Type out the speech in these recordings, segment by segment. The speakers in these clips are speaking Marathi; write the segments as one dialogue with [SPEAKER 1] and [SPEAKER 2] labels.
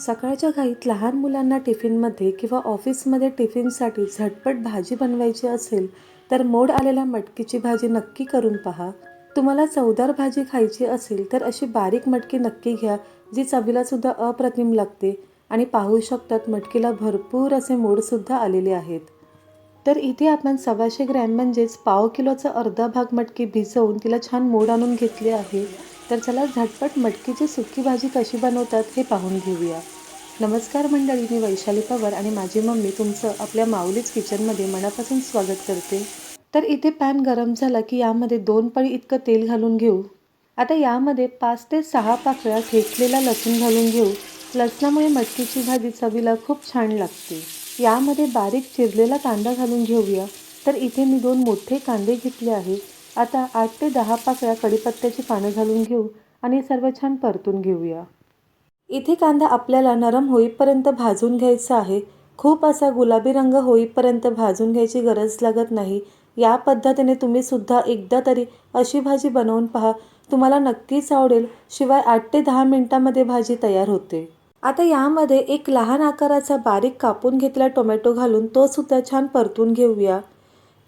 [SPEAKER 1] सकाळच्या घाईत लहान मुलांना टिफिनमध्ये किंवा ऑफिसमध्ये टिफिनसाठी झटपट भाजी बनवायची असेल तर मोड आलेल्या मटकीची भाजी नक्की करून पहा. तुम्हाला चवदार भाजी खायची असेल तर अशी बारीक मटकी नक्की घ्या जी चवीला सुद्धा अप्रतिम लागते आणि पाहू शकतात मटकीला भरपूर असे मोडसुद्धा आलेले आहेत. तर इथे आपण सव्वाशे ग्रॅम म्हणजेच पाव किलोचा अर्धा भाग मटकी भिजवून तिला छान मोड आणून घेतली आहे. तर चला झटपट मटकीची सुकी भाजी कशी बनवतात हे पाहून घेऊया. नमस्कार मंडळी मी वैशाली पवार आणि माझी मम्मी तुमचं आपल्या माऊलीच किचनमध्ये मनापासून स्वागत करते. तर इथे पॅन गरम झाला की यामध्ये दोन पळी इतकं तेल घालून घेऊ. आता यामध्ये पाच ते सहा पाकळ्या ठेचलेला लसूण घालून घेऊ. लसणामुळे मटकीची भाजी चवीला खूप छान लागते. यामध्ये बारीक चिरलेला कांदा घालून घेऊया. तर इथे मी दोन मोठे कांदे घेतले आहेत. आता आठ ते दहा पाकळ्या कढीपत्त्याची पानं घालून घेऊ आणि सर्व छान परतून घेऊया. इथे कांदा आपल्याला नरम होईपर्यंत भाजून घ्यायचा आहे. खूप असा गुलाबी रंग होईपर्यंत भाजून घ्यायची गरज लागत नाही. या पद्धतीने तुम्ही सुद्धा एकदा तरी अशी भाजी बनवून पहा. तुम्हाला नक्कीच आवडेल. शिवाय आठ ते दहा मिनटामध्ये भाजी तयार होते. आता यामध्ये एक लहान आकाराचा बारीक कापून घेतला टोमॅटो घालून तो सुद्धा छान परतून घेऊया.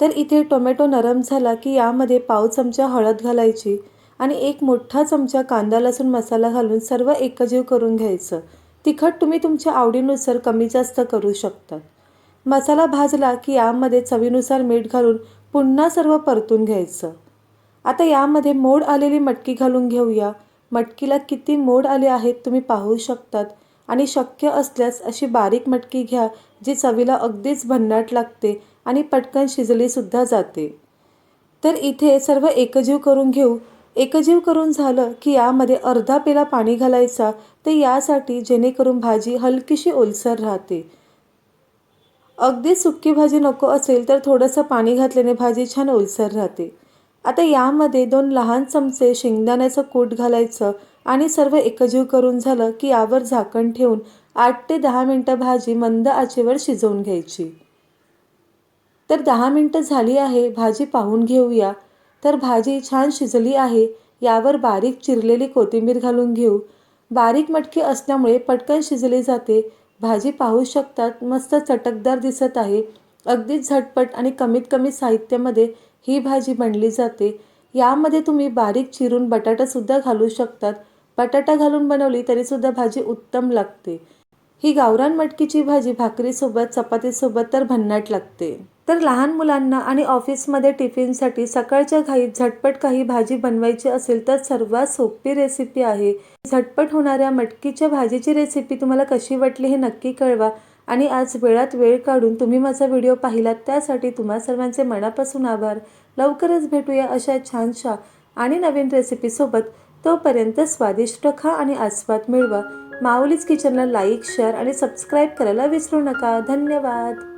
[SPEAKER 1] तर इथे टोमॅटो नरम झाला की यामध्ये पाव चमचा हळद घालायची आणि एक मोठा चमचा कांदा लसूण मसाला घालून सर्व एकजीव करून घ्यायचं. तिखट तुम्ही तुमच्या आवडीनुसार कमी जास्त करू शकता. मसाला भाजला की यामध्ये चवीनुसार मीठ घालून पुन्हा सर्व परतून घ्यायचं. आता यामध्ये मोड आलेली मटकी घालून घेऊया. मटकीला किती मोड आले आहेत तुम्ही पाहू शकतात आणि शक्य असल्यास अशी बारीक मटकी घ्या जी चवीला अगदीच भन्नाट लागते आणि पटकन शिजलीसुद्धा जाते. तर इथे सर्व एकजीव करून घेऊ. एकजीव करून झालं की यामध्ये अर्धा पेला पाणी घालायचा. तर यासाठी जेणेकरून भाजी हलकीशी ओलसर राहते. अगदी सुक्की भाजी नको असेल तर थोडंसं पाणी घातल्याने भाजी छान ओलसर राहते. आता यामध्ये दोन लहान चमचे शेंगदाण्याचं कूट घालायचं आणि सर्व एकजीव करून झालं की यावर झाकण ठेवून आठ ते दहा मिनटं भाजी मंद आचेवर शिजवून घ्यायची. तर दहा मिनटं झाली आहे भाजी पाहून घेऊया. तर भाजी छान शिजली आहे यावर बारीक चिरलेली कोथिंबीर घालून घेऊ. बारीक मटकी असल्यामुळे पटकन शिजली जाते. भाजी पाहू शकतात मस्त चटकदार दिसत आहे. अगदीच झटपट आणि कमीत कमी साहित्यामध्ये ही भाजी बनली जाते. यामध्ये तुम्ही बारीक चिरून बटाटासुद्धा घालू शकतात. बटाटा घालून बनवली तरीसुद्धा भाजी उत्तम लागते. ही गावरान मटकीची भाजी भाकरीसोबत चपातीसोबत तर भन्नाट लागते. तर लहान मुलांना आणि ऑफिसमध्ये टिफिनसाठी सकाळच्या घाईत झटपट काही भाजी बनवायची असेल तर सर्वात सोपी रेसिपी आहे. झटपट होणाऱ्या मटकीच्या भाजीची रेसिपी तुम्हाला कशी वाटली हे नक्की कळवा आणि आज वेळात वेळ काढून तुम्ही माझा व्हिडिओ पाहिलात त्यासाठी तुम्हा सर्वांचे मनापासून आभार. लवकरच भेटूया अशा छानशा आणि नवीन रेसिपीसोबत तोपर्यंत स्वादिष्ट खा आणि आस्वाद मिळवा. माऊलीच किचनला लाईक शेअर आणि सबस्क्राईब करायला विसरू नका. धन्यवाद.